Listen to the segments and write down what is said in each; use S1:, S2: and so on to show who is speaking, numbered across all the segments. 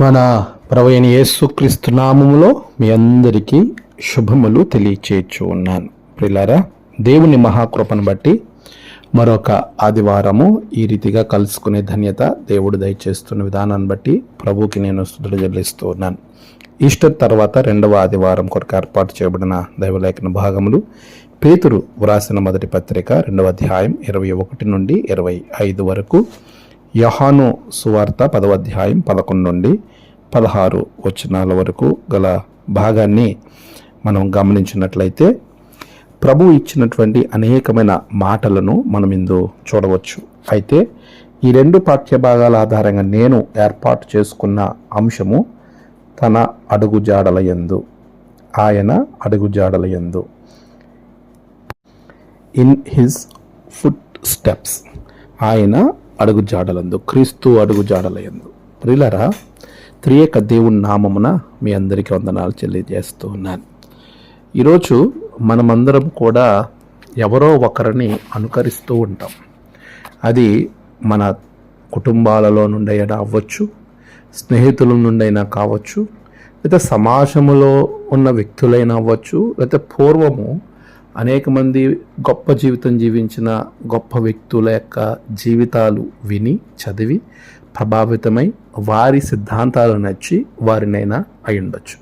S1: మన ప్రవయణ యేసుక్రీస్తు నామములో మీ అందరికీ శుభములు తెలియచేయచ్చు ఉన్నాను ప్రిలారా దేవుని మహాకృపను బట్టి మరొక ఆదివారము ఈ రీతిగా కలుసుకునే ధన్యత దేవుడు దయచేస్తున్న విధానాన్ని బట్టి ప్రభుకి నేను స్థుతులు చెల్లిస్తూ ఉన్నాను. ఈస్టర్ తర్వాత రెండవ ఆదివారం కొరకు ఏర్పాటు చేయబడిన దైవలేఖన భాగములు పేతురు వ్రాసిన మొదటి పత్రిక రెండవ అధ్యాయం ఇరవై ఒకటి నుండి ఇరవై ఐదు వరకు యహాను సువార్త పదవ అధ్యాయం పదకొండు నుండి పదహారు వచనాల వరకు గల భాగాన్ని మనం గమనించినట్లయితే ప్రభు ఇచ్చినటువంటి అనేకమైన మాటలను మనం ఇందు చూడవచ్చు. అయితే ఈ రెండు పాఠ్య భాగాల ఆధారంగా నేను ఏర్పాటు చేసుకున్న అంశము తన అడుగుజాడల యందు ఆయన అడుగుజాడల యందు. ఇన్ హిజ్ ఫుట్ స్టెప్స్ ఆయన అడుగు జాడలందు క్రీస్తు అడుగు జాడలయందు. ప్రిలరా త్రియేక దేవుని నామమున మీ అందరికీ వందనాలు తెలియజేస్తూ ఉన్నాను ఈరోజు మనమందరం కూడా ఎవరో ఒకరిని అనుకరిస్తూ ఉంటాం. అది మన కుటుంబాలలో నుండి అయినా అవ్వచ్చు స్నేహితుల నుండి అయినా కావచ్చు లేదా సమాజంలో ఉన్న వ్యక్తులైనా అవ్వచ్చు లేకపోతే పూర్వము అనేక మంది గొప్ప జీవితం జీవించిన గొప్ప వ్యక్తుల యొక్క జీవితాలు విని చదివి ప్రభావితమై వారి సిద్ధాంతాలు నచ్చి వారినైనా అయి ఉండొచ్చు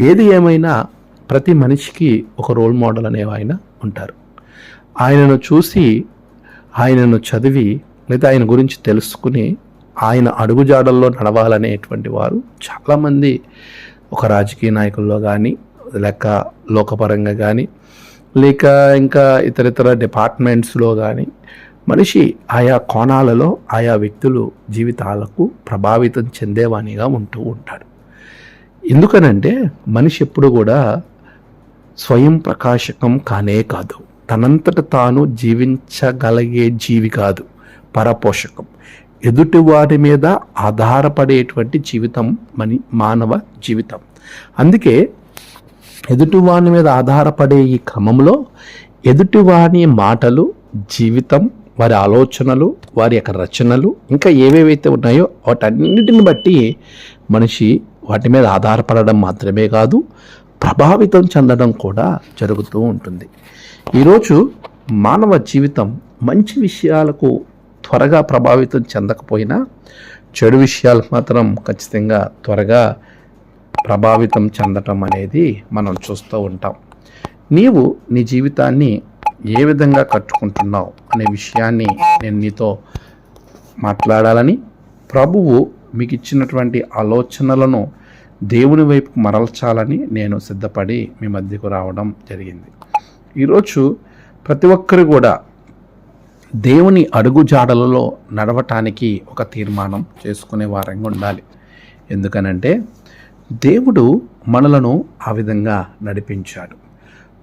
S1: ఏది ఏమైనా ప్రతి మనిషికి ఒక రోల్ మోడల్ అనేవి ఆయన ఉంటారు. ఆయనను చూసి ఆయనను చదివి లేదా ఆయన గురించి తెలుసుకుని ఆయన అడుగుజాడల్లో నడవాలనేటువంటి వారు చాలామంది ఒక రాజకీయ నాయకుల్లో కానీ లేక లోకపరంగా కానీ లేక ఇంకా ఇతర ఇతర డిపార్ట్మెంట్స్లో కానీ మనిషి ఆయా కోణాలలో ఆయా వ్యక్తులు జీవితాలకు ప్రభావితం చెందేవానిగా ఉంటూ ఉంటాడు. ఎందుకనంటే మనిషి ఎప్పుడు కూడా స్వయం ప్రకాశకం కానే కాదు. తనంతట తాను జీవించగలిగే జీవి కాదు పరపోషకం. ఎదుటి వారి మీద ఆధారపడేటువంటి జీవితం మని మానవ జీవితం. అందుకే ఎదుటివాని మీద ఆధారపడే ఈ క్రమంలో ఎదుటివాని మాటలు జీవితం వారి ఆలోచనలు వారి యొక్క రచనలు ఇంకా ఏవేవైతే ఉన్నాయో వాటన్నిటిని బట్టి మనిషి వాటి మీద ఆధారపడడం మాత్రమే కాదు ప్రభావితం చెందడం కూడా జరుగుతూ ఉంటుంది. ఈరోజు మానవ జీవితం మంచి విషయాలకు త్వరగా ప్రభావితం చెందకపోయినా చెడు విషయాలు మాత్రం ఖచ్చితంగా త్వరగా ప్రభావితం చెందటం అనేది మనం చూస్తూ ఉంటాం. నీవు నీ జీవితాన్ని ఏ విధంగా కట్టుకుంటున్నావు అనే విషయాన్ని నేను నీతో మాట్లాడాలని ప్రభువు మీకు ఇచ్చినటువంటి ఆలోచనలను దేవుని వైపు మరల్చాలని నేను సిద్ధపడి మీ మధ్యకు రావడం జరిగింది. ఈరోజు ప్రతి ఒక్కరు కూడా దేవుని అడుగుజాడలలో నడవటానికి ఒక తీర్మానం చేసుకునే వారంగా ఉండాలి. ఎందుకనంటే దేవుడు మనలను ఆ విధంగా నడిపించాడు.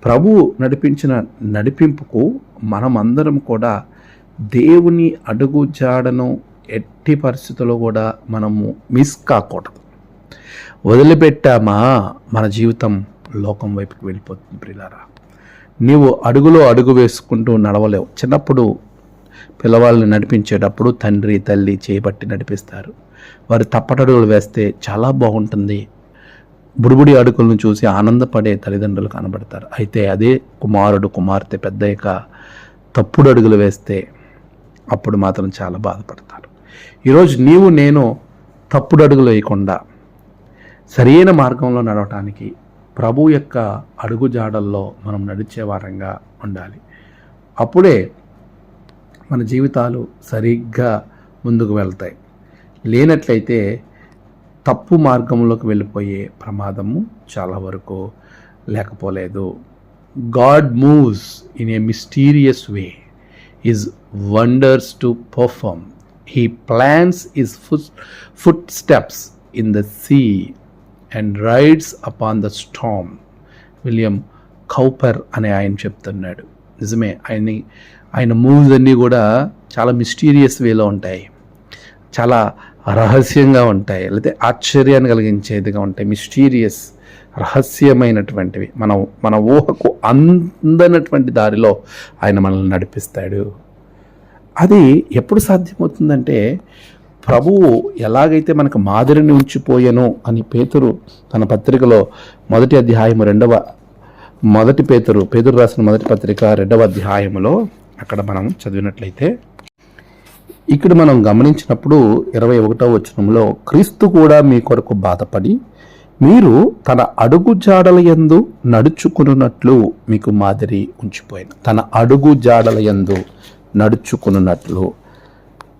S1: ప్రభువు నడిపించిన నడిపింపుకు మనమందరం కూడా దేవుని అడుగు జాడను ఎట్టి పరిస్థితుల్లో కూడా మనము మిస్ కాకూడదు. వదిలిపెట్టామా? మన జీవితం లోకం వైపుకి వెళ్ళిపోతుంది ప్రిలారా నీవు అడుగులో అడుగు వేసుకుంటూ నడవలేవు. చిన్నప్పుడు పిల్లవాళ్ళని నడిపించేటప్పుడు తండ్రి తల్లి చేపట్టి నడిపిస్తారు. వారు తప్పటడుగులు వేస్తే చాలా బాగుంటుంది. బుడిబుడి అడుగులను చూసి ఆనందపడే తల్లిదండ్రులు కనబడతారు. అయితే అదే కుమారుడు కుమార్తె పెద్దయ్యక తప్పుడు అడుగులు వేస్తే అప్పుడు మాత్రం చాలా బాధపడతారు. ఈరోజు నీవు నేను తప్పుడు అడుగులు వేయకుండా సరైన మార్గంలో నడవటానికి ప్రభు యొక్క అడుగు జాడల్లో మనం నడిచే వారంగా ఉండాలి. అప్పుడే మన జీవితాలు సరిగ్గా ముందుకు వెళ్తాయి. లేనట్లయితే తప్పు మార్గంలోకి వెళ్ళిపోయే ప్రమాదము చాలా వరకు లేకపోలేదు. God moves in a mysterious way his wonders to perform he plans his foot footsteps in the sea and rides upon the storm William Cowper అనే ఆయన చెప్తున్నాడు. నిజమే ఆయన్ని ఆయన మూవ్స్ అన్నీ కూడా చాలా మిస్టీరియస్ వేలో ఉంటాయి. చాలా రహస్యంగా ఉంటాయి లేకపోతే ఆశ్చర్యాన్ని కలిగించేదిగా ఉంటాయి మిస్టీరియస్ రహస్యమైనటువంటివి. మన మన ఊహకు అందనటువంటి దారిలో ఆయన మనల్ని నడిపిస్తాడు. అది ఎప్పుడు సాధ్యమవుతుందంటే ప్రభువు ఎలాగైతే మనకు మాదిరిని ఉంచిపోయాను అని పేతురు తన పత్రికలో మొదటి అధ్యాయము రెండవ మొదటి పేతురు పేతురు రాసిన మొదటి పత్రిక రెండవ అధ్యాయములో అక్కడ మనం చదివినట్లయితే ఇక్కడ మనం గమనించినప్పుడు ఇరవై ఒకటో వచనంలో క్రీస్తు కూడా మీ కొరకు బాధపడి మీరు తన అడుగు జాడల యందు నడుచుకున్నట్లు మీకు మాదిరి ఉంచిపోయాను. తన అడుగు జాడల యందు నడుచుకున్నట్లు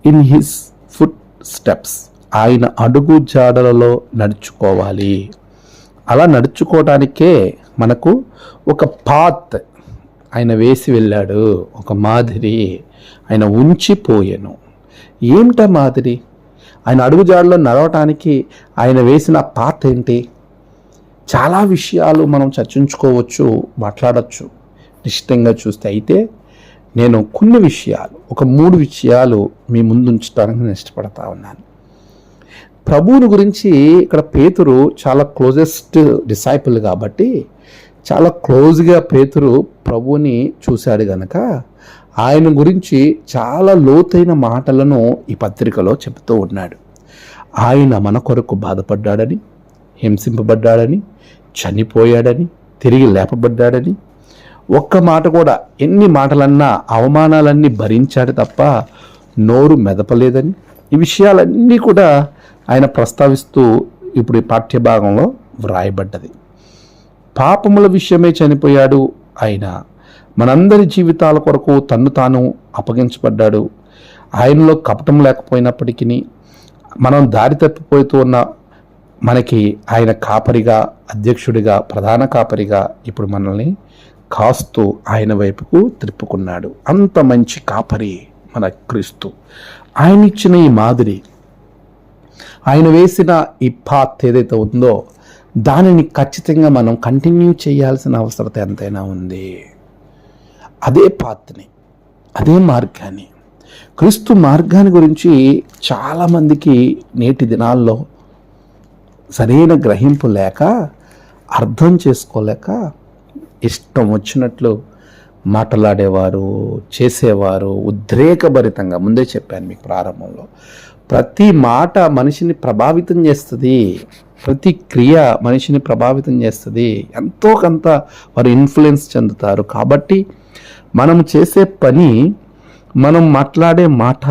S1: ఇన్ హిస్ ఫుట్ స్టెప్స్ ఆయన అడుగు జాడలలో నడుచుకోవాలి. అలా నడుచుకోవడానికే మనకు ఒక పాత్ ఆయన వేసి వెళ్ళాడు ఒక మాదిరి ఆయన ఉంచిపోయాను. ఏమిటా మాదిరి? ఆయన అడుగుజాడలో నడవటానికి ఆయన వేసిన పాత ఏంటి? చాలా విషయాలు మనం చర్చించుకోవచ్చు మాట్లాడచ్చు నిశ్చితంగా చూస్తే. అయితే నేను కొన్ని విషయాలు ఒక మూడు విషయాలు మీ ముందు ఉంచడానికి నేను ఇష్టపడతా ఉన్నాను. ప్రభువుని గురించి ఇక్కడ పేతురు చాలా క్లోజెస్ట్ డిసైపుల్ కాబట్టి చాలా క్లోజ్గా పేతురు ప్రభువుని చూశాడు గనక ఆయన గురించి చాలా లోతైన మాటలను ఈ పత్రికలో చెబుతూ ఉన్నాడు. ఆయన మన కొరకు బాధపడ్డాడని హింసింపబడ్డాడని చనిపోయాడని తిరిగి లేపబడ్డాడని ఒక్క మాట కూడా ఎన్ని మాటలన్నా అవమానాలన్నీ భరించాడు తప్ప నోరు మెదపలేదని ఈ విషయాలన్నీ కూడా ఆయన ప్రస్తావిస్తూ ఇప్పుడు ఈ పాఠ్యభాగంలో వ్రాయబడ్డది. పాపముల విషయమే చనిపోయాడు ఆయన మనందరి జీవితాల కొరకు తన్ను తాను అప్పగించబడ్డాడు. ఆయనలో కపటం లేకపోయినప్పటికీ మనం దారి తప్పిపోతూ ఉన్న మనకి ఆయన కాపరిగా అధ్యక్షుడిగా ప్రధాన కాపరిగా ఇప్పుడు మనల్ని కాస్తూ ఆయన వైపుకు త్రిప్పుకున్నాడు అంత మంచి కాపరి మన క్రీస్తు. ఆయన ఇచ్చిన ఈ మాదిరి ఆయన వేసిన ఈ పాత్ ఏదైతే ఉందో దానిని ఖచ్చితంగా మనం కంటిన్యూ చేయాల్సిన అవసరత ఎంతైనా ఉంది. అదే పాత్ని అదే మార్గాన్ని. క్రీస్తు మార్గాన్ని గురించి చాలామందికి నేటి దినాల్లో సరైన గ్రహింపు లేక అర్థం చేసుకోలేక ఇష్టం వచ్చినట్లు మాట్లాడేవారు చేసేవారు ఉద్రేకభరితంగా. ముందే చెప్పాను మీకు ప్రారంభంలో. ప్రతి మాట మనిషిని ప్రభావితం చేస్తుంది. ప్రతి క్రియ మనిషిని ప్రభావితం చేస్తుంది. ఎంతో కొంత వారు ఇన్ఫ్లుయెన్స్ చెందుతారు. కాబట్టి మనం చేసే పని మనం మాట్లాడే మాట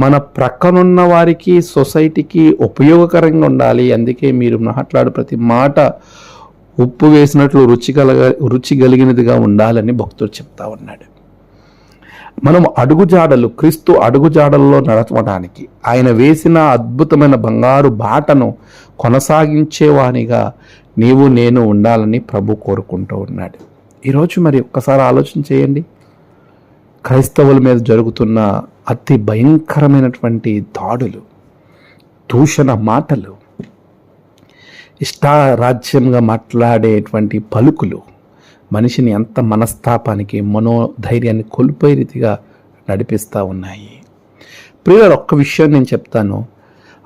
S1: మన ప్రక్కనున్న వారికి సొసైటీకి ఉపయోగకరంగా ఉండాలి. అందుకే మీరు మాట్లాడే ప్రతి మాట ఉప్పు వేసినట్లు రుచి కలగ రుచి కలిగినదిగా ఉండాలని భక్తుడు చెప్తా ఉన్నాడు. మనం అడుగుజాడలు క్రీస్తు అడుగుజాడల్లో నడవడానికి ఆయన వేసిన అద్భుతమైన బంగారు బాటను కొనసాగించేవానిగా నీవు నేను ఉండాలని ప్రభు కోరుకుంటూ ఉన్నాడు. ఈరోజు మరి ఒక్కసారి ఆలోచన చేయండి. క్రైస్తవుల మీద జరుగుతున్న అతి భయంకరమైనటువంటి దాడులు దూషణ మాటలు ఇష్టారాజ్యంగా మాట్లాడేటువంటి పలుకులు మనిషిని ఎంత మనస్తాపానికి మనోధైర్యాన్ని కోల్పోయే రీతిగా నడిపిస్తూ ఉన్నాయి. ప్రియుల ఒక్క విషయం నేను చెప్తాను.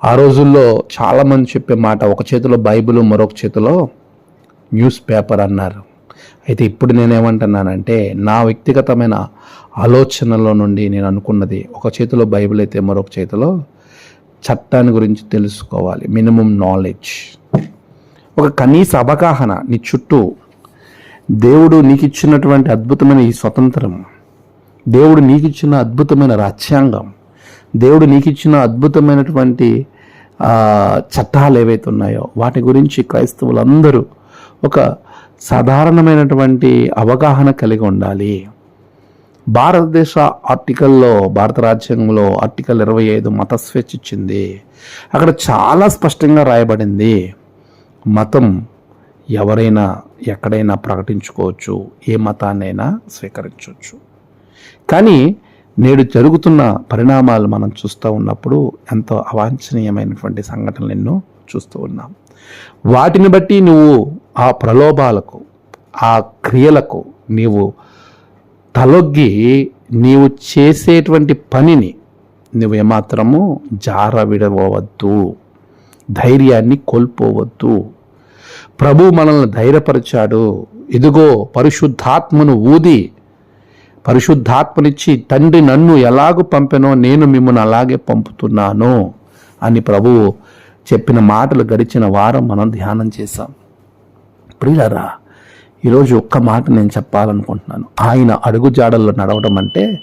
S1: ఆ రోజుల్లో చాలామంది చెప్పే మాట ఒక చేతిలో బైబిల్ మరొక చేతిలో న్యూస్ పేపర్ అన్నారు. అయితే ఇప్పుడు నేనేమంటున్నానంటే నా వ్యక్తిగతమైన ఆలోచనలో నుండి నేను అనుకున్నది ఒక చేతిలో బైబిల్ అయితే మరొక చేతిలో చట్టాన్ని గురించి తెలుసుకోవాలి మినిమం నాలెడ్జ్. ఒక కనీస అవగాహన నీ చుట్టూ దేవుడు నీకు ఇచ్చినటువంటి అద్భుతమైన ఈ స్వతంత్రం దేవుడు నీకు ఇచ్చిన అద్భుతమైన రాజ్యాంగం దేవుడు నీకు ఇచ్చిన అద్భుతమైనటువంటి చట్టాలు ఏవైతే ఉన్నాయో వాటి గురించి క్రైస్తవులందరూ ఒక సాధారణమైనటువంటి అవగాహన కలిగి ఉండాలి. భారతదేశ ఆర్టికల్లో భారత రాజ్యాంగంలో ఆర్టికల్ ఇరవై ఐదు మత స్వేచ్ఛ ఇచ్చింది అక్కడ చాలా స్పష్టంగా రాయబడింది. మతం ఎవరైనా ఎక్కడైనా ప్రకటించుకోవచ్చు ఏ మతాన్నైనా స్వీకరించవచ్చు. కానీ నేడు జరుగుతున్న పరిణామాలు మనం చూస్తూ ఉన్నప్పుడు ఎంతో అవాంఛనీయమైనటువంటి సంఘటనలు ఎన్నో చూస్తూ ఉన్నాం. వాటిని బట్టి నువ్వు ఆ ప్రలోభాలకు ఆ క్రియలకు నీవు తలొగ్గి నీవు చేసేటువంటి పనిని నువ్వు ఏమాత్రము జార విడవద్దు ధైర్యాన్ని కోల్పోవద్దు. ప్రభు మనల్ని ధైర్యపరిచాడు. ఇదిగో పరిశుద్ధాత్మను ఊది పరిశుద్ధాత్మనిచ్చి తండ్రి నన్ను ఎలాగూ పంపెనో నేను మిమ్మల్ని అలాగే పంపుతున్నాను అని ప్రభువు చెప్పిన మాటలు గడిచిన వారం మనం ధ్యానం చేశాం. ప్రియులరా ఈరోజు ఒక్క మాట నేను చెప్పాలనుకుంటున్నాను. ఆయన అడుగు జాడల్లో నడవడం అంటే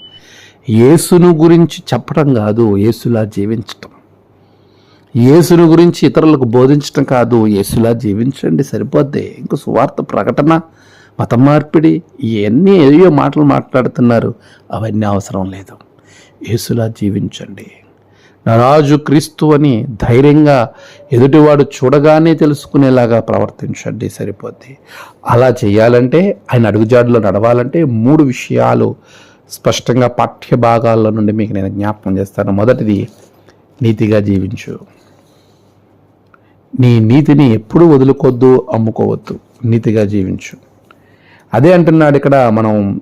S1: యేసును గురించి చెప్పడం కాదు యేసులా జీవించటం. యేసును గురించి ఇతరులకు బోధించడం కాదు యేసులా జీవించండి సరిపోద్ది. ఇంకో సువార్త ప్రకటన మత మార్పిడి ఇవన్నీ ఏవో మాటలు మాట్లాడుతున్నారు. అవన్నీ అవసరం లేదు. యేసులా జీవించండి. రాజు క్రీస్తు అని ధైర్యంగా ఎదుటివాడు చూడగానే తెలుసుకునేలాగా ప్రవర్తించండి సరిపోద్ది. అలా చేయాలంటే ఆయన అడుగుజాడులో నడవాలంటే మూడు విషయాలు స్పష్టంగా పాఠ్య భాగాల నుండి మీకు నేను జ్ఞాపకం చేస్తాను. మొదటిది నీతిగా జీవించు. నీ నీతిని ఎప్పుడూ వదులుకోవద్దు అమ్ముకోవద్దు. నీతిగా జీవించు. అదే అంటున్నాడు ఇక్కడ మనం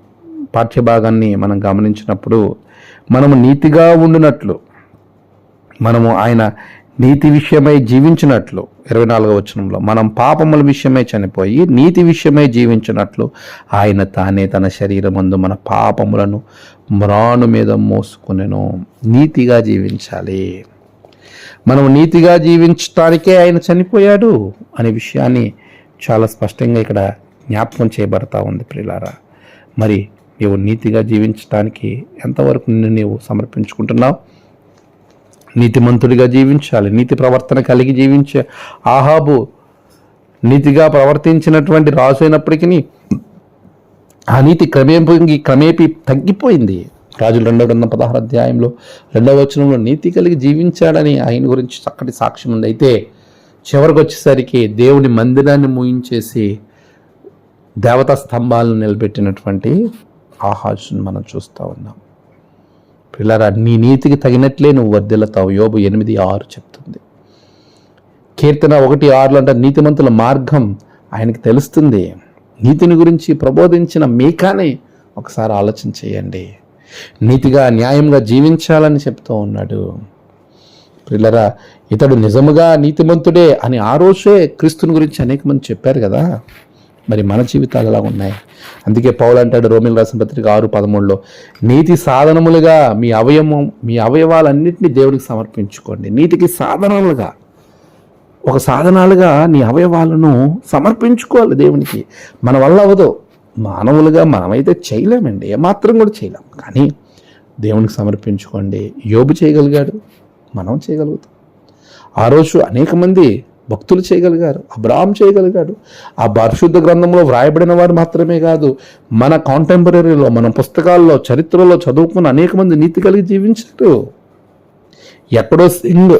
S1: పాఠ్యభాగాన్ని మనం గమనించినప్పుడు మనము నీతిగా ఉండినట్లు మనము ఆయన నీతి విషయమై జీవించినట్లు ఇరవై నాలుగవ వచనంలో మనం పాపముల విషయమై చనిపోయి నీతి విషయమై జీవించినట్లు ఆయన తానే తన శరీరమందు మన పాపములను మ్రాను మీద మోసుకునేను. నీతిగా జీవించాలి. మనం నీతిగా జీవించటానికే ఆయన చనిపోయాడు అనే విషయాన్ని చాలా స్పష్టంగా ఇక్కడ జ్ఞాపకం చేయబడతా ఉంది ప్రిలారా మరి నీవు నీతిగా జీవించటానికి ఎంతవరకు నిన్ను నీవు సమర్పించుకుంటున్నావు? నీతిమంతుడిగా జీవించాలి నీతి ప్రవర్తన కలిగి జీవించే ఆహాబు నీతిగా ప్రవర్తించినటువంటి రాజు అయినప్పటికీ ఆ నీతి క్రమేపీ క్రమేపీ తగ్గిపోయింది. రాజులు రెండవ గ్రంథం పదహారు అధ్యాయంలో రెండవ వచనంలో నీతి కలిగి జీవించాడని ఆయన గురించి చక్కటి సాక్ష్యం ఉంది. అయితే చివరికి వచ్చేసరికి దేవుని మందిరాన్ని మూయించేసి దేవతా స్తంభాలను నిలబెట్టినటువంటి ఆహాజును మనం చూస్తూ ఉన్నాం. పిల్లరా నీ నీతికి తగినట్లే నువ్వు వర్ధిల్లుతావు. యోబు ఎనిమిది ఆరు చెప్తుంది. కీర్తన ఒకటి ఆరులో అంటే నీతిమంతుల మార్గం ఆయనకి తెలుస్తుంది. నీతిని గురించి ప్రబోధించిన మీకానే ఒకసారి ఆలోచన చేయండి. నీతిగా న్యాయంగా జీవించాలని చెప్తూ ఉన్నాడు. పిల్లరా ఇతడు నిజముగా నీతిమంతుడే అని ఆ రోజే క్రీస్తుని గురించి అనేక మంది చెప్పారు కదా. మరి మన జీవితాలు ఎలా ఉన్నాయి? అందుకే పౌలు అంటాడు రోమిల్ రాసిన పత్రిక ఆరు పదమూడులో నీతి సాధనములుగా మీ అవయవం మీ అవయవాలన్నింటినీ దేవునికి సమర్పించుకోండి. నీతికి సాధనములుగా ఒక సాధనాలుగా నీ అవయవాలను సమర్పించుకోవాలి దేవునికి. మన వల్ల అవ్వదు. మానవులుగా మనమైతే చేయలేమండి. ఏమాత్రం కూడా చేయలేం. కానీ దేవునికి సమర్పించుకోండి. యోబు చేయగలిగాడు. మనం చేయగలుగుతాం. ఆ రోజు అనేక మంది భక్తులు చేయగలిగారు. అబ్రాహం చేయగలిగాడు. ఆ పరిశుద్ధ గ్రంథంలో వ్రాయబడిన వారు మాత్రమే కాదు మన కాంటెంపరీలో మన పుస్తకాల్లో చరిత్రలో చదువుకున్న అనేక మంది నీతి కలిగి జీవించారు. ఎక్కడో సింగ్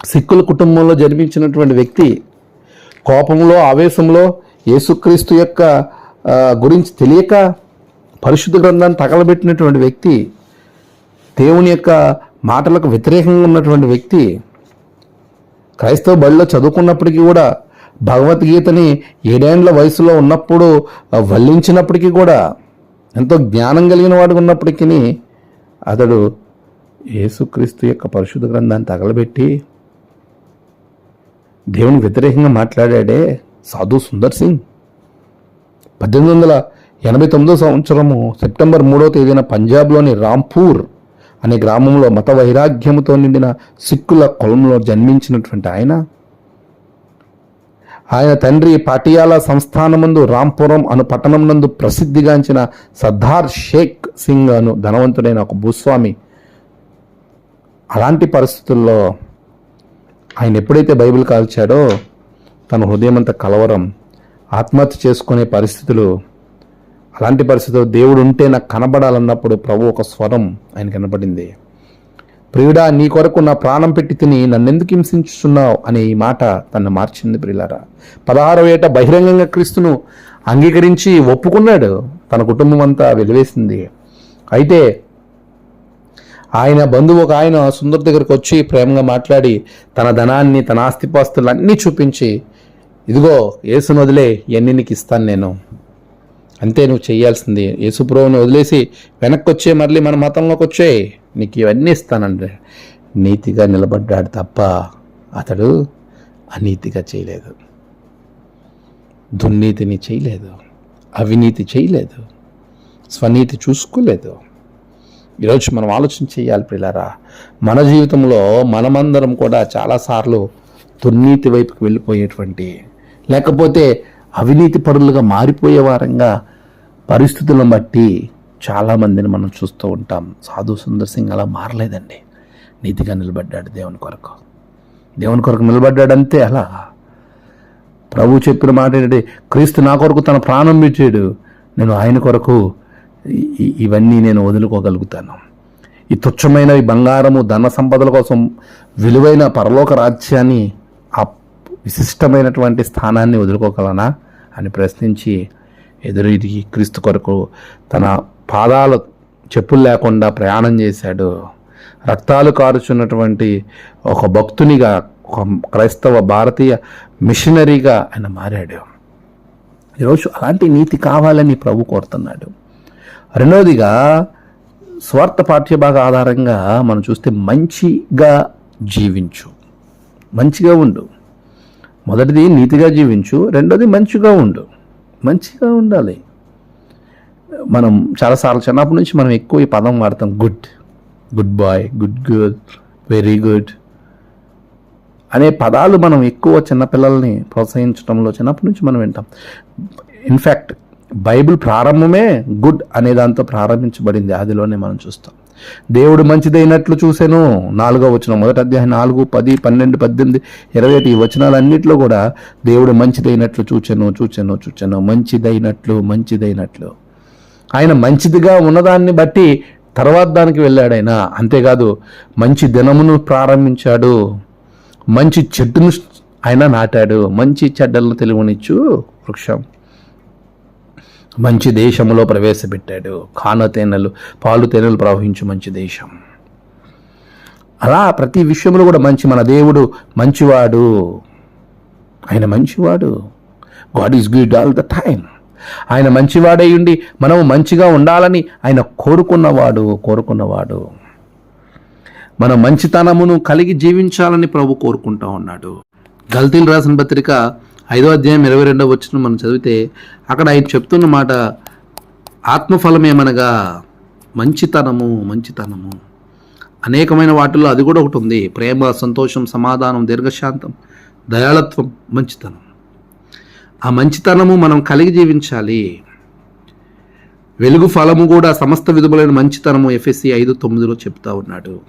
S1: సిక్కుల కుటుంబంలో జన్మించినటువంటి వ్యక్తి కోపంలో ఆవేశంలో యేసుక్రీస్తు యొక్క గురించి తెలియక పరిశుద్ధ గ్రంథాన్ని తగలబెట్టినటువంటి వ్యక్తి దేవుని యొక్క మాటలకు వ్యతిరేకంగా ఉన్నటువంటి వ్యక్తి క్రైస్తవ బడిలో చదువుకున్నప్పటికీ కూడా భగవద్గీతని ఏడేండ్ల వయసులో ఉన్నప్పుడు వల్లించినప్పటికీ కూడా ఎంతో జ్ఞానం కలిగిన వాడు ఉన్నప్పటికీ అతడు యేసుక్రీస్తు యొక్క పరిశుద్ధ గ్రంథాన్ని తగలబెట్టి దేవుని వ్యతిరేకంగా మాట్లాడాడే సాధు సుందర్ సింగ్. పద్దెనిమిది వందల ఎనభై తొమ్మిదో సంవత్సరము సెప్టెంబర్ మూడో తేదీన పంజాబ్లోని రాంపూర్ అనే గ్రామంలో మత వైరాగ్యముతో నిండిన సిక్కుల కులంలో జన్మించినటువంటి ఆయన. ఆయన తండ్రి పాటియాలా సంస్థానమందు రాంపురం అను పట్టణం నందు ప్రసిద్ధిగాంచిన సర్దార్ షేక్ సింగ్ అను ధనవంతుడైన ఒక భూస్వామి. అలాంటి పరిస్థితుల్లో ఆయన ఎప్పుడైతే బైబిల్ కాల్చాడో తన హృదయం అంతా కలవరం ఆత్మహత్య చేసుకునే పరిస్థితులు అలాంటి పరిస్థితిలో దేవుడు ఉంటే నాకు కనబడాలన్నప్పుడు ప్రభు ఒక స్వరం ఆయన కనబడింది. ప్రియుడా నీ కొరకు నా ప్రాణం పెట్టి తిని నన్నెందుకు హింసించుచున్నావు అనే ఈ మాట తను మార్చింది ప్రియులారా. పదహారవ ఏట బహిరంగంగా క్రీస్తును అంగీకరించి ఒప్పుకున్నాడు. తన కుటుంబం అంతా వెలివేసింది. అయితే ఆయన బంధువు ఒక ఆయన సుందర్ దగ్గరికి వచ్చి ప్రేమగా మాట్లాడి తన ధనాన్ని తన ఆస్తిపాస్తులన్నీ చూపించి ఇదిగో ఏసు వదిలే ఇవన్నీ నీకు ఇస్తాను నేను. అంతే నువ్వు చేయాల్సింది. యేసుప్రభుని వదిలేసి వెనక్కి వచ్చే మళ్ళీ మన మతంలోకి వచ్చే. నీకు ఇవన్నీ ఇస్తానండి నీతిగా నిలబడ్డాడు తప్ప అతడు అనీతిగా చేయలేదు. దుర్నీతిని చేయలేదు. అవినీతి చేయలేదు. స్వనీతి చూసుకోలేదు. ఈరోజు మనం ఆలోచన చేయాలి పిల్లరా మన జీవితంలో మనమందరం కూడా చాలాసార్లు దుర్నీతి వైపుకి వెళ్ళిపోయేటువంటి లేకపోతే అవినీతి పరులుగా మారిపోయే వారంగా పరిస్థితులను బట్టి చాలామందిని మనం చూస్తూ ఉంటాం. సాధు సుందర్ సింగ్ అలా మారలేదండి. నీతిగా నిలబడ్డాడు దేవుని కొరకు. దేవుని కొరకు నిలబడ్డాడు అంతే అలా. ప్రభు చెప్పిన మాట ఏంటంటే క్రీస్తు నా కొరకు తన ప్రాణం పెట్టాడు నేను ఆయన కొరకు ఇవన్నీ నేను వదులుకోగలుగుతాను. ఈ తుచ్చమైన ఈ బంగారము ధన సంపదల కోసం విలువైన పరలోక రాజ్యాన్ని ఆ విశిష్టమైనటువంటి స్థానాన్ని వదులుకోగలనా అని ప్రశ్నించి ఎదురీకి క్రీస్తు కొరకు తన పాదాలు చెప్పులు లేకుండా ప్రయాణం చేశాడు. రక్తాలు కారుచున్నటువంటి ఒక భక్తునిగా ఒక క్రైస్తవ భారతీయ మిషనరీగా ఆయన మారాడు. ఈరోజు అలాంటి నీతి కావాలని ప్రభు కోరుతున్నాడు. రెండవదిగా స్వార్థ పాఠ్యభాగ ఆధారంగా మనం చూస్తే మంచిగా జీవించు. మంచిగా ఉండు. మొదటిది నీతిగా జీవించు రెండోది మంచిగా ఉండు. మంచిగా ఉండాలి. మనం చాలాసార్లు చిన్నప్పటి నుంచి మనం ఎక్కువ ఈ పదం వాడతాం good good boy good girl very good అనే పదాలు మనం ఎక్కువ చిన్నపిల్లల్ని ప్రోత్సహించడంలో చిన్నప్పటి నుంచి మనం వింటాం. ఇన్ఫ్యాక్ట్ బైబిల్ ప్రారంభమే గుడ్ అనే దాంతో ప్రారంభించబడింది అదిలోనే మనం చూస్తాం. దేవుడు మంచిదైనట్లు చూశాను నాలుగో వచనం మొదటి అధ్యాయం నాలుగు పది పన్నెండు పద్దెనిమిది ఇరవై ఒకటి ఈ వచనాలన్నింటిలో కూడా దేవుడు మంచిదైనట్లు చూచాను చూచాను చూచాను. మంచిదైనట్లు మంచిదైనట్లు. ఆయన మంచిదిగా ఉన్నదాన్ని బట్టి తర్వాత దానికి వెళ్ళాడు ఆయన. అంతేకాదు మంచి దినమును ప్రారంభించాడు. మంచి చెట్టును ఆయన నాటాడు. మంచి చెడ్డలను తెలివనిచ్చు వృక్షం. మంచి దేశములో ప్రవేశపెట్టాడు. కాన తేనెలు పాలు తేనెలు ప్రవహించు మంచి దేశం. అలా ప్రతి విషయంలో కూడా మంచి మన దేవుడు మంచివాడు. ఆయన మంచివాడు. God is good all the time ఆయన మంచివాడై ఉండి మనము మంచిగా ఉండాలని ఆయన కోరుకున్నవాడు కోరుకున్నవాడు. మన మంచితనమును కలిగి జీవించాలని ప్రభు కోరుకుంటా ఉన్నాడు. గల్తీలు రాసిన పత్రిక ఐదో అధ్యాయం ఇరవై రెండవ వచ్చిన మనం చదివితే అక్కడ ఆయన చెప్తున్న మాట ఆత్మఫలమేమనగా మంచితనము మంచితనము. అనేకమైన వాటిల్లో అది కూడా ఒకటి ఉంది. ప్రేమ సంతోషం సమాధానం దీర్ఘశాంతం దయాళత్వం మంచితనం. ఆ మంచితనము మనం కలిగి జీవించాలి. వెలుగు ఫలము కూడా సమస్త విధములైన మంచితనము ఎఫ్ఎస్సి ఐదు తొమ్మిదిలో చెప్తా ఉన్నాడు.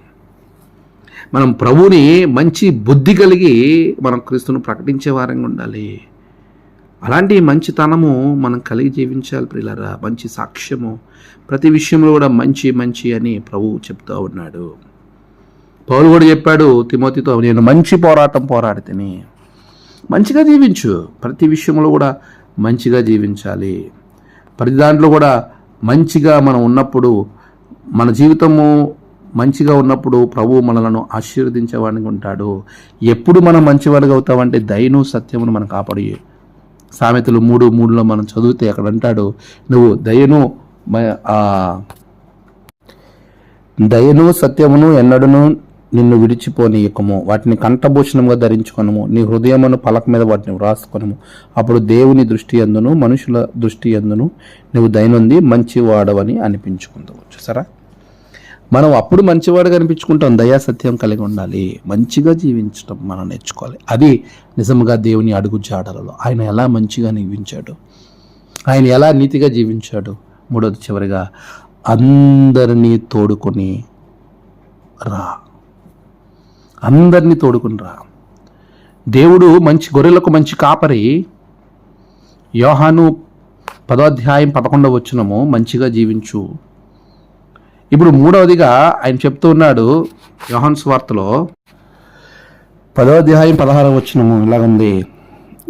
S1: మనం ప్రభుని మంచి బుద్ధి కలిగి మనం క్రీస్తును ప్రకటించే వారంగా ఉండాలి. అలాంటి మంచితనము మనం కలిగి జీవించాలి ప్రియులరా. మంచి సాక్ష్యము. ప్రతి విషయంలో కూడా మంచి మంచి అని ప్రభువు చెప్తూ ఉన్నాడు. పౌలు కూడా చెప్పాడు తిమోతితో నేను మంచి పోరాటం పోరాడితేని. మంచిగా జీవించు. ప్రతి విషయంలో కూడా మంచిగా జీవించాలి. ప్రతి దాంట్లో కూడా మంచిగా మనం ఉన్నప్పుడు మన జీవితము మంచిగా ఉన్నప్పుడు ప్రభువు మనలను ఆశీర్వదించేవాడిని ఉంటాడు. ఎప్పుడు మనం మంచివాడిగా అవుతామంటే దయను సత్యమును మనం కాపాడు. సామెతలు మూడు మూడులో మనం చదివితే అక్కడ అంటాడు నువ్వు దయను దయను సత్యమును ఎన్నడను నిన్ను విడిచిపోనీయకము. వాటిని కంఠభూషణముగా ధరించుకొనము. నీ హృదయమును పలక మీద వాటిని వ్రాసుకొనము. అప్పుడు దేవుని దృష్టి అందును మనుషుల దృష్టి అందును నువ్వు దయనుంది మంచివాడవని అనిపించుకుందావు. చూసారా? మనం అప్పుడు మంచివాడుగా అనిపించుకుంటాం దయా సత్యం కలిగి ఉండాలి. మంచిగా జీవించడం మనం నేర్చుకోవాలి. అది నిజంగా దేవుని అడుగు జాడలలో. ఆయన ఎలా మంచిగా జీవించాడు ఆయన ఎలా నీతిగా జీవించాడు? మూడోది చివరిగా అందరినీ తోడుకొని రా. అందరినీ తోడుకుని రా. దేవుడు మంచి గొర్రెలకు మంచి కాపరి. యోహాను పదో అధ్యాయం పదకొండవ వచ్చినము మంచిగా జీవించు. ఇప్పుడు మూడవదిగా ఆయన చెప్తూ ఉన్నాడు యోహన్ స్వార్తలో. పదో అధ్యాయం పదహారవ వచ్చినము ఇలాగుంది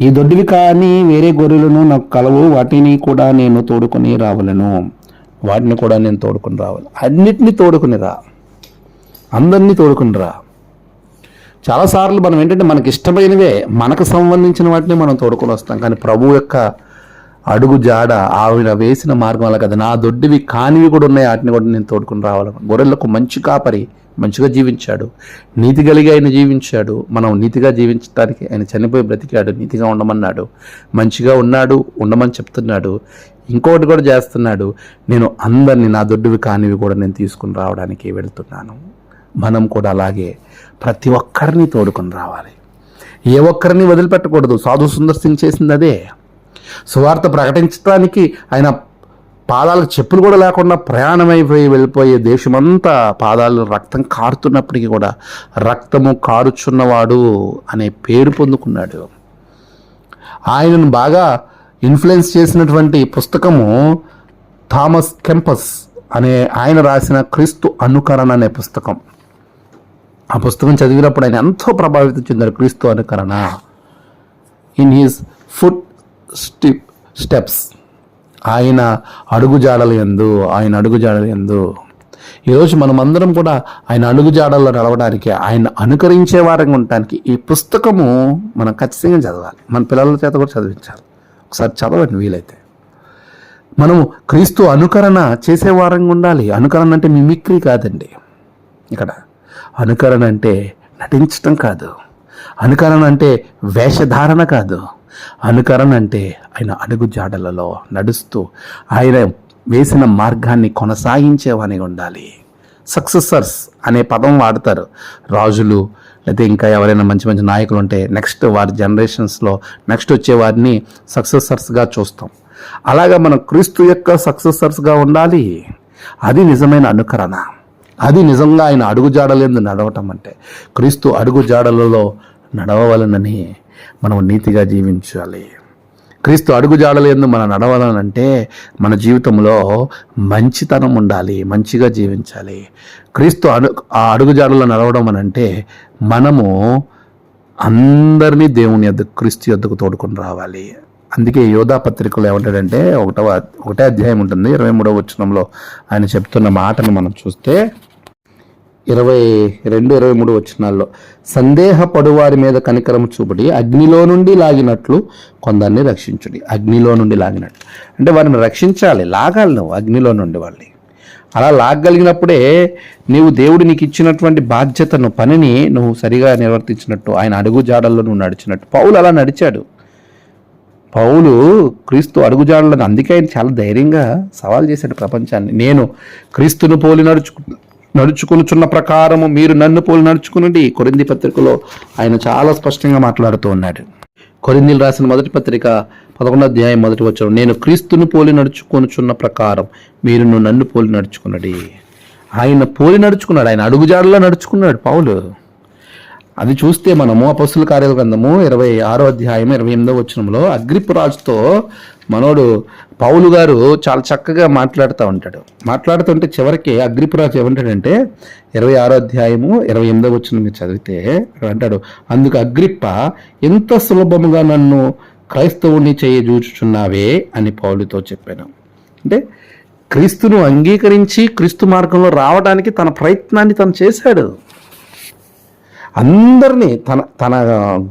S1: ఈ దొడ్డివి కానీ వేరే గొర్రెలను నాకు కలవు వాటిని కూడా నేను తోడుకొని రావలను. వాటిని కూడా నేను తోడుకొని రావాలి. అన్నిటినీ తోడుకుని రా. అందరినీ తోడుకుని రా. చాలాసార్లు మనం ఏంటంటే మనకి ఇష్టమైనవే మనకు సంబంధించిన వాటిని మనం తోడుకొని వస్తాం. కానీ ప్రభు యొక్క అడుగు జాడ ఆవిడ వేసిన మార్గం అలా కదా. నా దొడ్డివి కానివి కూడా ఉన్నాయి. వాటిని కూడా నేను తోడుకొని రావాలి. గొర్రెలకు మంచి కాపరి మంచిగా జీవించాడు. నీతి కలిగి ఆయన జీవించాడు. మనం నీతిగా జీవించడానికి ఆయన చనిపోయి బ్రతికాడు. నీతిగా ఉండమన్నాడు. మంచిగా ఉన్నాడు ఉండమని చెప్తున్నాడు. ఇంకొకటి కూడా చేస్తున్నాడు. నేను అందరినీ నా దొడ్డువి కానివి కూడా నేను తీసుకుని రావడానికి వెళుతున్నాను. మనం కూడా అలాగే ప్రతి ఒక్కరిని తోడుకొని రావాలి. ఏ ఒక్కరిని వదిలిపెట్టకూడదు. సాధు సుందర్ సింగ్ చేసింది అదే. సువార్త ప్రకటించడానికి ఆయన పాదాలకు చెప్పులు కూడా లేకుండా ప్రయాణమైపోయి వెళ్ళిపోయే దేశమంతా పాదాలు రక్తం కారుతున్నప్పటికీ కూడా రక్తము కారుచున్నవాడు అనే పేరు పొందుకున్నాడు. ఆయనను బాగా ఇన్ఫ్లుయెన్స్ చేసినటువంటి పుస్తకము థామస్ కెంపస్ అనే ఆయన రాసిన క్రీస్తు అనుకరణ అనే పుస్తకం. ఆ పుస్తకం చదివినప్పుడు ఆయన ఎంతో ప్రభావితం చెందారు క్రీస్తు అనుకరణ. In his foot step steps. ఆయన అడుగుజాడలు ఎందు ఆయన అడుగుజాడలు ఎందు ఈరోజు మనమందరం కూడా ఆయన అడుగుజాడల్లో నడవడానికి ఆయన అనుకరించే వారంగా ఉండటానికి ఈ పుస్తకము మనం ఖచ్చితంగా చదవాలి. మన పిల్లల చేత కూడా చదివించాలి. ఒకసారి చదవండి వీలైతే. మనము క్రీస్తు అనుకరణ చేసే వారంగా ఉండాలి. అనుకరణ అంటే మిమిక్రీ కాదండి. ఇక్కడ అనుకరణ అంటే నటించటం కాదు. అనుకరణ అంటే వేషధారణ కాదు. అనుకరణ అంటే ఆయన అడుగు జాడలలో నడుస్తూ ఆయన వేసిన మార్గాన్ని కొనసాగించేవాని ఉండాలి. సక్సెసర్స్ అనే పదం వాడతారు. రాజులు లేకపోతే ఇంకా ఎవరైనా మంచి మంచి నాయకులు ఉంటే నెక్స్ట్ వారి జనరేషన్స్లో నెక్స్ట్ వచ్చే వారిని సక్సెసర్స్గా చూస్తాం. అలాగా మనం క్రీస్తు యొక్క సక్సెసర్స్గా ఉండాలి. అది నిజమైన అనుకరణ. అది నిజంగా ఆయన అడుగుజాడలేందు నడవటం అంటే క్రీస్తు అడుగుజాడలలో నడవవలనని మనం నీతిగా జీవించాలి. క్రీస్తు అడుగుజాడలేందు మనం నడవాలనంటే మన జీవితంలో మంచితనం ఉండాలి మంచిగా జీవించాలి. క్రీస్తు అడు ఆ అడుగుజాడలో నడవడం అని అంటే మనము అందరినీ దేవుని యొద్ క్రీస్తు యొద్దకు తోడుకొని రావాలి. అందుకే యోధా పత్రికలో ఏమంటాడంటే ఒకటవ ఒకటే అధ్యాయం ఉంటుంది ఇరవై మూడవ వచనంలో ఆయన చెప్తున్న మాటను మనం చూస్తే ఇరవై రెండు ఇరవై మూడు వచ్చినాల్లో సందేహపడు వారి మీద కనికరం చూపడి అగ్నిలో నుండి లాగినట్లు కొందరిని రక్షించుడి. అగ్నిలో నుండి లాగినట్లు అంటే వారిని రక్షించాలి లాగాలి నువ్వు అగ్నిలో నుండి వాళ్ళని. అలా లాగగలిగినప్పుడే నీవు దేవుడు నీకు ఇచ్చినటువంటి బాధ్యతను పనిని నువ్వు సరిగా నిర్వర్తించినట్టు ఆయన అడుగు జాడల్లో నువ్వు నడిచినట్టు. పౌలు అలా నడిచాడు. పౌలు క్రీస్తు అడుగుజాడలను అందుకే ఆయన చాలా ధైర్యంగా సవాల్ చేశాడు ప్రపంచాన్ని. నేను క్రీస్తును పోలి నడుచుకుంటున్నాను. నడుచుకునుచున్న ప్రకారము మీరు నన్ను పోలి నడుచుకునండి. కొరింది పత్రికలో ఆయన చాలా స్పష్టంగా మాట్లాడుతూ ఉన్నాడు. కొరిందీలు రాసిన మొదటి పత్రిక పదకొండో అధ్యాయం మొదటి వచ్చిన నేను క్రీస్తును పోలి నడుచుకొనుచున్న ప్రకారం మీరు నన్ను పోలి నడుచుకున్నది ఆయన పోలి నడుచుకున్నాడు. ఆయన అడుగుజాడలో నడుచుకున్నాడు పౌలు. అది చూస్తే మనము అపస్సుల కార్యాల గ్రంథము ఇరవై ఆరో అధ్యాయం ఇరవై ఎనిమిదో వచనంలో అగ్రిపు రాజుతో మనోడు పౌలు గారు చాలా చక్కగా మాట్లాడుతూ ఉంటాడు. మాట్లాడుతుంటే చివరికి అగ్రిపురాజు ఏమంటాడంటే ఇరవై ఆరో అధ్యాయము ఇరవై ఎనిమిదో వచ్చిన మీరు చదివితే అంటాడు అందుకు అగ్రిప్ప ఎంత సులభముగా నన్ను క్రైస్తవుని చేయజూచుచున్నావే అని పౌలుతో చెప్పాను. అంటే క్రీస్తును అంగీకరించి క్రీస్తు మార్గంలో రావడానికి తన ప్రయత్నాన్ని తను చేశాడు. అందరినీ తన తన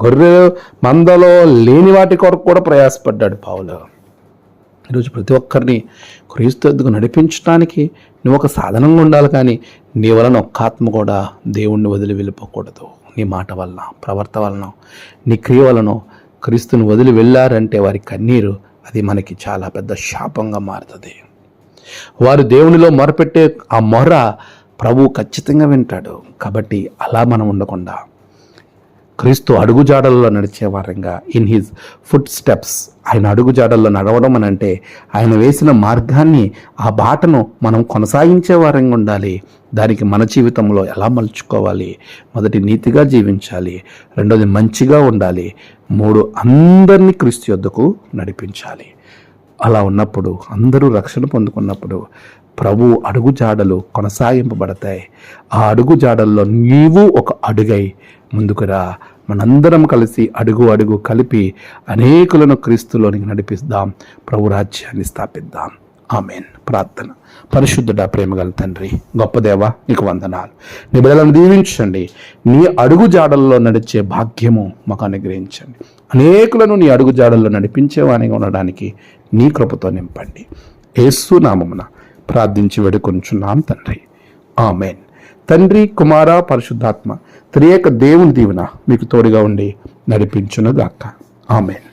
S1: గొర్రె మందలో లేని వాటి కొరకు కూడా ప్రయాసపడ్డాడు పావులు ఈరోజు ప్రతి ఒక్కరిని క్రీస్తు నడిపించడానికి నువ్వు ఒక సాధనంగా ఉండాలి కానీ నీ వలన ఒక్క ఆత్మ కూడా దేవుణ్ణి వదిలి వెళ్ళిపోకూడదు. నీ మాట వలన ప్రవర్త వలన నీ క్రియ వలన క్రీస్తుని వదిలి వెళ్ళారంటే వారి కన్నీరు అది మనకి చాలా పెద్ద శాపంగా మారుతుంది. వారు దేవునిలో మొరపెట్టే ఆ మొర ప్రభువు ఖచ్చితంగా వింటాడు. కాబట్టి అలా మనం ఉండకుండా క్రీస్తు అడుగుజాడల్లో నడిచే వారంగా ఇన్ హిజ్ ఫుట్ స్టెప్స్ ఆయన అడుగుజాడల్లో నడవడం అని అంటే ఆయన వేసిన మార్గాన్ని ఆ బాటను మనం కొనసాగించే వారంగా ఉండాలి. దానికి మన జీవితంలో ఎలా మలుచుకోవాలి? మొదటి నీతిగా జీవించాలి. రెండోది మంచిగా ఉండాలి. మూడు అందరినీ క్రీస్తు యొద్దకు నడిపించాలి. అలా ఉన్నప్పుడు అందరూ రక్షణ పొందుకున్నప్పుడు ప్రభు అడుగుజాడలు కొనసాగింపబడతాయి. ఆ అడుగుజాడల్లో నీవు ఒక అడుగై ముందుకురా మనందరం కలిసి అడుగు అడుగు కలిపి అనేకులను క్రీస్తులోనికి నడిపిద్దాం. ప్రభు రాజ్యాన్ని స్థాపిద్దాం. ఆమెన్. ప్రార్థన. పరిశుద్ధుడ ప్రేమగల తండ్రి గొప్ప దేవ నీకు వందనాలు. నీ బిడ్డలను దీవించండి. నీ అడుగు జాడల్లో నడిచే భాగ్యము మాకు అనుగ్రహించండి. అనేకులను నీ అడుగు జాడల్లో నడిపించేవానిగా ఉండడానికి నీ కృపతో నింపండి. యేసు నామమున ప్రార్థించి వేడుకొంచున్నాం తండ్రి. ఆమెన్. తండ్రి కుమార పరిశుద్ధాత్మ త్రియేక దేవుని దీవెన మీకు తోడుగా ఉండి నడిపించునుగాక. ఆమెన్.